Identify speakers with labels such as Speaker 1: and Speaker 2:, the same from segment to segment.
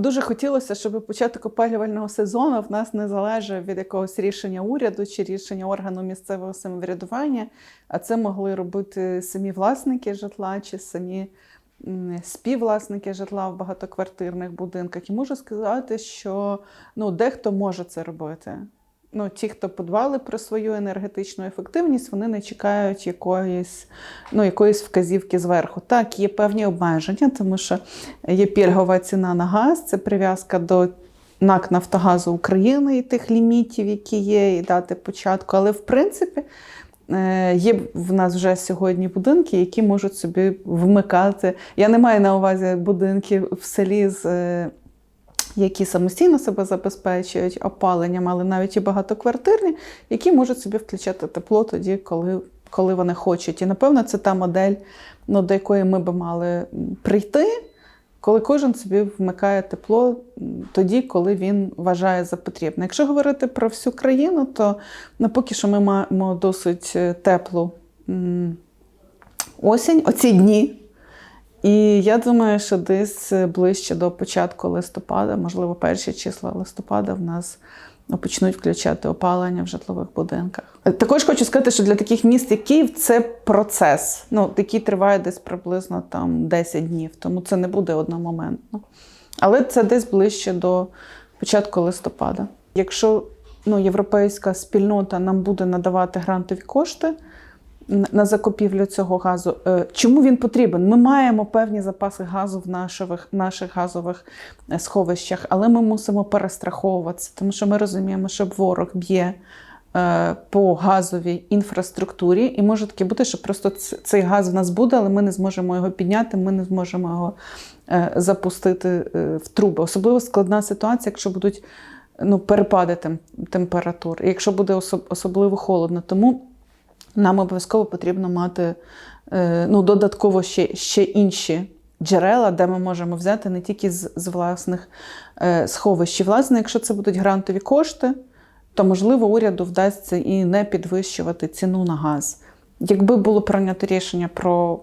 Speaker 1: Дуже хотілося, щоб початок опалювального сезону в нас не залежав від якогось рішення уряду чи рішення органу місцевого самоврядування, а це могли робити самі власники житла чи самі співвласники житла в багатоквартирних будинках. І можу сказати, що ну, дехто може це робити. Ну, ті, хто подбали про свою енергетичну ефективність, вони не чекають якоїсь, ну, якоїсь вказівки зверху. Так, є певні обмеження, тому що є пільгова ціна на газ, це прив'язка до НАК Нафтогазу України і тих лімітів, які є, і дати початку. Але в принципі е, є в нас вже сьогодні будинки, які можуть собі вмикати. Я не маю на увазі будинки в селі з. Які самостійно себе забезпечують опаленням, але навіть і багатоквартирні, які можуть собі включати тепло тоді, коли, коли вони хочуть. І напевно, це та модель, ну, до якої ми би мали прийти, коли кожен собі вмикає тепло тоді, коли він вважає за потрібне. Якщо говорити про всю країну, то ну, поки що ми маємо досить е, теплу осінь, оці дні. І я думаю, що десь ближче до початку листопада, можливо, перші числа листопада, в нас ну, почнуть включати опалення в житлових будинках. Також хочу сказати, що для таких міст, як Київ, це процес, ну, який триває десь приблизно там 10 днів, тому це не буде одномоментно. Але це десь ближче до початку листопада. Якщо ну, європейська спільнота нам буде надавати грантові кошти на закупівлю цього газу. Е, Чому він потрібен? Ми маємо певні запаси газу в наших, наших газових е, сховищах, але ми мусимо перестраховуватися, тому що ми розуміємо, що ворог б'є е, по газовій інфраструктурі, і може таке бути, що просто цей газ в нас буде, але ми не зможемо його підняти, ми не зможемо його запустити в труби. Особливо складна ситуація, якщо будуть ну, перепади тем- температур, якщо буде особ- особливо холодно. Тому нам обов'язково потрібно мати е, ну, додатково ще, ще інші джерела, де ми можемо взяти не тільки з, з власних е, сховищ. Власне, якщо це будуть грантові кошти, то можливо уряду вдасться і не підвищувати ціну на газ. Якби було прийнято рішення про,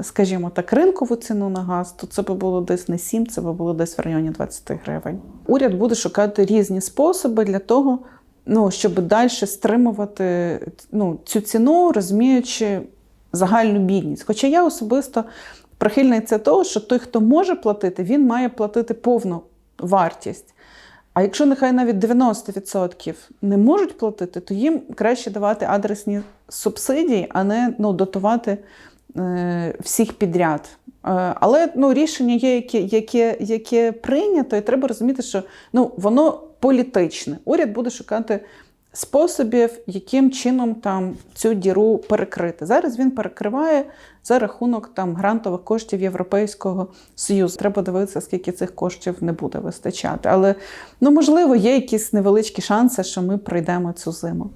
Speaker 1: скажімо так, ринкову ціну на газ, то це би було десь не 7, це би було десь в районі 20 гривень. Уряд буде шукати різні способи для того, ну, щоб далі стримувати ну, цю ціну, розуміючи загальну бідність. Хоча я особисто прихильниця того, що той, хто може платити, він має платити повну вартість. А якщо нехай навіть 90% не можуть платити, то їм краще давати адресні субсидії, а не ну, дотувати е, всіх підряд. Е, але ну, рішення є, яке, яке, яке прийнято, і треба розуміти, що ну, воно політичне. Уряд буде шукати способів, яким чином там цю діру перекрити. Зараз він перекриває за рахунок там грантових коштів Європейського Союзу. Треба дивитися, скільки цих коштів не буде вистачати. Але ну можливо є якісь невеличкі шанси, що ми пройдемо цю зиму.